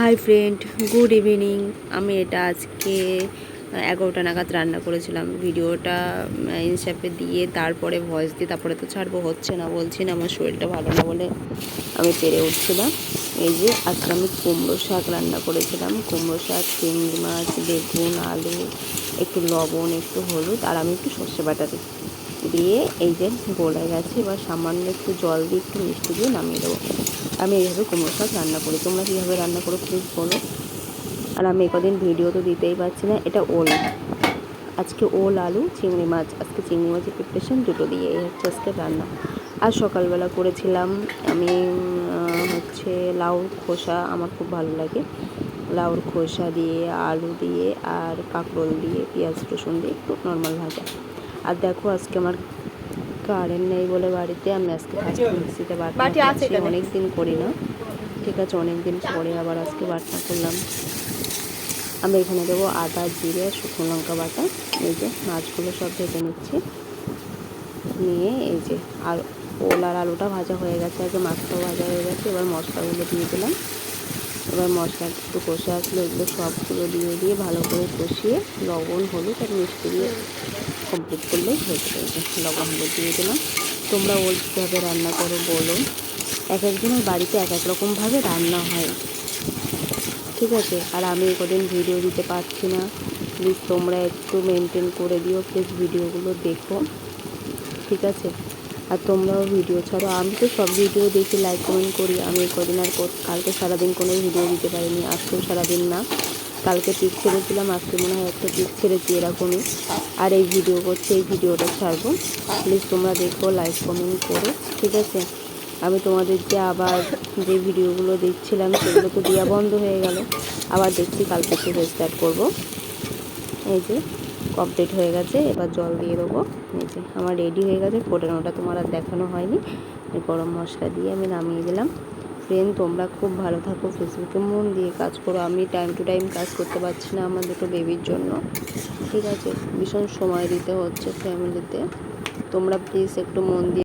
Hi friend good evening আমি এটা আজকে এগারোটা নাগাদ রান্না করেছিলাম। ভিডিওটা ইনস্টাপে দিয়ে তারপরে ভয়েস দিয়ে, তারপরে তো ছাড়বো, হচ্ছে না, বলছি না, আমার শরীরটা ভালো না বলে আমি পেরে উঠছিলাম। এই যে, আজকে আমি কুমড়ো শাক রান্না করেছিলাম। কুমড়ো শাক চিংড়ি মাছ, বেগুন, আলু, একটু লবণ, একটু হলুদ, আর আমি একটু সর্ষে বাটা দিই। দিয়ে এই যে, গলে গেছে, এবার সামান্য একটু জল দিয়ে একটু মিষ্টি দিয়ে নামিয়ে দেবো। আমি এইভাবে কুমড়ো শাক রান্না করি। তোমরা কীভাবে রান্না করো প্লিজ বলো। আর আমি কদিন ভিডিও তো দিতেই পারছি না, এটা ওল। আজকে ওল, আলু, চিংড়ি মাছ। আজকে চিংড়ি মাছের প্রিপারেশন দুটো দিয়ে, এই হচ্ছে আজকে রান্না। আর সকালবেলা করেছিলাম আমি হচ্ছে লাউ খোসা, আমার খুব ভালো লাগে। লাউর খোসা দিয়ে, আলু দিয়ে, আর কাঁকরোল দিয়ে, পেঁয়াজ রসুন দিয়ে, একটু নর্মাল ভাজা। আর দেখো আজকে আমার কারেন্ট নেই বলে বাড়িতে আমি আজকে ফার্স্ট মিক্সিতে বাটনা বাটি আছে অনেক দিন করি না। ঠিক আছে অনেক দিন পরে আবার আজকে বাটনা করলাম। আমি এখানে দেবো আদা জিরে শুকনো লঙ্কা বাটা। এই যে মাছগুলো সব ভেজে নিচ্ছি। নিয়ে এই যে আর ওল আর আলুটা ভাজা হয়ে গেছে আগে মাছটাও ভাজা হয়ে গেছে এবার মশলাগুলো দিয়ে দিলাম। এবার মশলা একটু কষে আসলে, এগুলো সবগুলো দিয়ে দিয়ে ভালো করে কষিয়ে লবণ, হলুদ আর মিষ্টি দিয়ে কমপ্লিট করলেই হয়ে যাবে। লবণ, হলুদ দিয়ে দিলাম। তোমরা ওল কীভাবে রান্না করো বলো। এক একজনের বাড়িতে এক এক রকমভাবে রান্না হয়। ঠিক আছে? আর আমি কদিন ভিডিও দিতে পারছি না। প্লিজ তোমরা একটু মেনটেন করে দিও। প্লিজ ভিডিওগুলো দেখো। ঠিক আছে? আর তোমরাও ভিডিও ছাড়ো। আমি তো সব ভিডিও দেখি লাইক কমেন্ট করি। আমি কদিন আর কালকে সারাদিন কোনো ভিডিও দিতে পারিনি। আজকেও সারাদিন না। কালকে পিক ছেড়েছিলাম। আজকে মনে হয় একটা পিক ছেড়েছি এরকমই। আর এই ভিডিও করছি, এই ভিডিওটা ছাড়বো। প্লিজ তোমরা দেখো লাইক কমেন্ট করো। ঠিক আছে? আমি তোমাদেরকে আবার যে ভিডিওগুলো দেখছিলাম, সেগুলো তো দেওয়া বন্ধ হয়ে গেল। আবার দেখছি কালকে থেকে স্টার্ট করব। এই যে। কমপ্লিট হয়ে গেছে, এবার জল দিয়ে দেবো। যে, আমার রেডি হয়ে গেছে ফোটানোটা তোমার আর দেখানো হয়নি। গরম মশলা দিয়ে আমি নামিয়ে দিলাম। ফ্রেন্ড তোমরা খুব ভালো থাকো, ফেসবুকে মন দিয়ে কাজ করো। আমি টাইম টু টাইম কাজ করতে পারছি না আমার দুটো বেবির জন্য। ঠিক আছে, ভীষণ সময় দিতে হচ্ছে ফ্যামিলিতে তোমরা প্লিজ একটু মন দিয়ে